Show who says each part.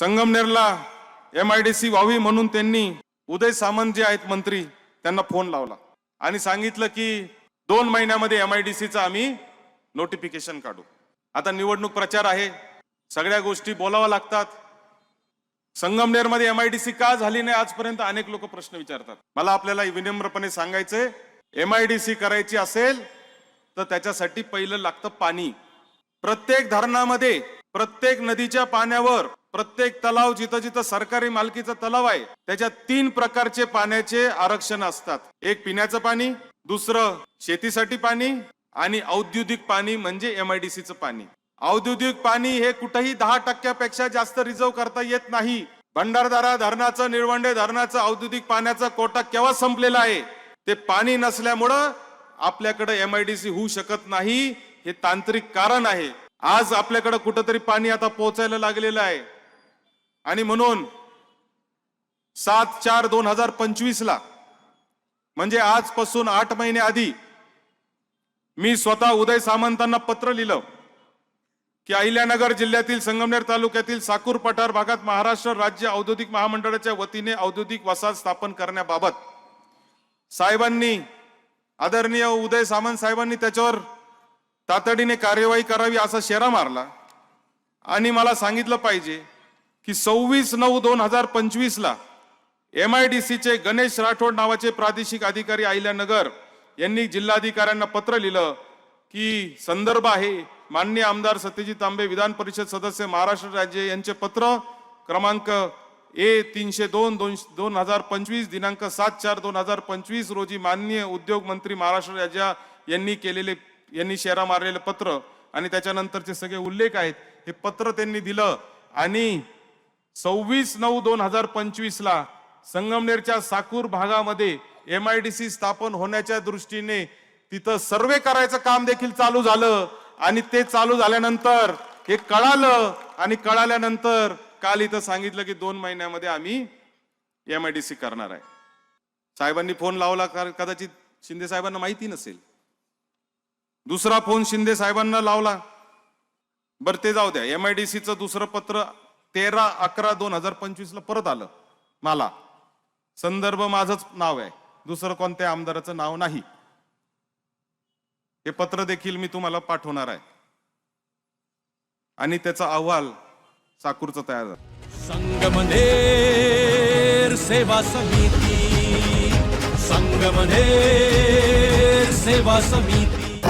Speaker 1: संगमनेरला M I D C व्हावी म्हणून त्यांनी उदय सामंत जे आहेत मंत्री त्यांना फोन लावला. आणि सांगितलं की दोन महिन्यामध्ये एम आय डी सीचं आम्ही नोटिफिकेशन काढू. आता निवडणूक प्रचार आहे. सगळ्या गोष्टी बोलाव्या लागतात. संगमनेरमध्ये एम आय डी सी का झाली नाही आजपर्यंत अनेक लोक प्रश्न विचारतात. मला आपल्याला विनम्रपणे सांगायचंय एम आय डी सी करायची असेल तर त्याच्यासाठी पहिलं लागतं पाणी. प्रत्येक धरणामध्ये प्रत्येक नदीच्या पाण्यावर प्रत्येक तलाव जिथं जिथं सरकारी मालकीचा तलाव आहे त्याच्यात तीन प्रकारचे पाण्याचे आरक्षण असतात. एक पिण्याचं पाणी दुसरं शेतीसाठी पाणी आणि औद्योगिक पाणी म्हणजे एमआयडीसीचं पाणी. औद्योगिक पाणी हे कुठेही दहा टक्क्यापेक्षा जास्त रिझर्व करता येत नाही. भंडारदारा धरणाचं निळवंडे धरणाचं औद्योगिक पाण्याचा कोटा केव्हा संपलेला आहे? ते पाणी नसल्यामुळं आपल्याकडे एमआयडीसी होऊ शकत नाही. हे तांत्रिक कारण आहे. आज आपल्याकडे कुठंतरी पाणी आता पोहोचायला लागलेलं आहे. आणि म्हणून सात चार दोन हजार पंचवीस ला म्हणजे आजपासून आठ महिने आधी मी स्वतः उदय सामंतांना पत्र लिहिलं की अहिल्यानगर जिल्ह्यातील संगमनेर तालुक्यातील साकूर पठार भागात महाराष्ट्र राज्य औद्योगिक महामंडळाच्या वतीने औद्योगिक वसाहत स्थापन करण्याबाबत साहेबांनी आदरणीय उदय सामंत साहेबांनी त्याच्यावर तातडीने कार्यवाही करावी असा शेरा मारला. आणि मला सांगितलं पाहिजे की सव्वीस नऊ दोन हजार पंचवीस ला एम आय डी सीचे गणेश राठोड नावाचे प्रादेशिक अधिकारी अहिल्यानगर यांनी जिल्हाधिकाऱ्यांना पत्र लिहिलं की संदर्भ आहे मान्य आमदार सत्यजित तांबे विधान परिषद सदस्य महाराष्ट्र राज्य यांचे पत्र क्रमांक ए तीनशे दोन दोन दोन हजार पंचवीस दिनांक सात चार दोन हजार पंचवीस रोजी माननीय उद्योग मंत्री महाराष्ट्र राज्य यांनी केलेले यांनी शेरा मारलेले पत्र. आणि त्याच्यानंतरचे सगळे उल्लेख आहेत हे पत्र त्यांनी दिलं. आणि सव्वीस नऊ दोन हजार पंचवीस ला संगमनेरच्या साकूर भागामध्ये एम आय डी सी स्थापन होण्याच्या दृष्टीने तिथं सर्वे करायचं काम देखील चालू झालं. आणि ते चालू झाल्यानंतर हे कळालं. आणि कळाल्यानंतर काल इथं सांगितलं की दोन महिन्यामध्ये आम्ही एम आय डी सी करणार आहे. साहेबांनी फोन लावला कारण कदाचित शिंदे साहेबांना माहिती नसेल. दुसरा फोन शिंदे साहेबांना लावला. बरं ते जाऊ द्या. एम आय डी सीचं दुसरं पत्र तेरा अकरा दोन हजार पंचवीस ला परत आलं. मला. संदर्भ माझंच नाव आहे. दुसरं कोणत्या आमदाराचं नाव नाही. हे पत्र देखील मी तुम्हाला पाठवणार आहे. आणि त्याचा अहवाल साकूरचा तयार झाला.
Speaker 2: संगमनेर सेवा समिती. संगमनेर सेवा समिती.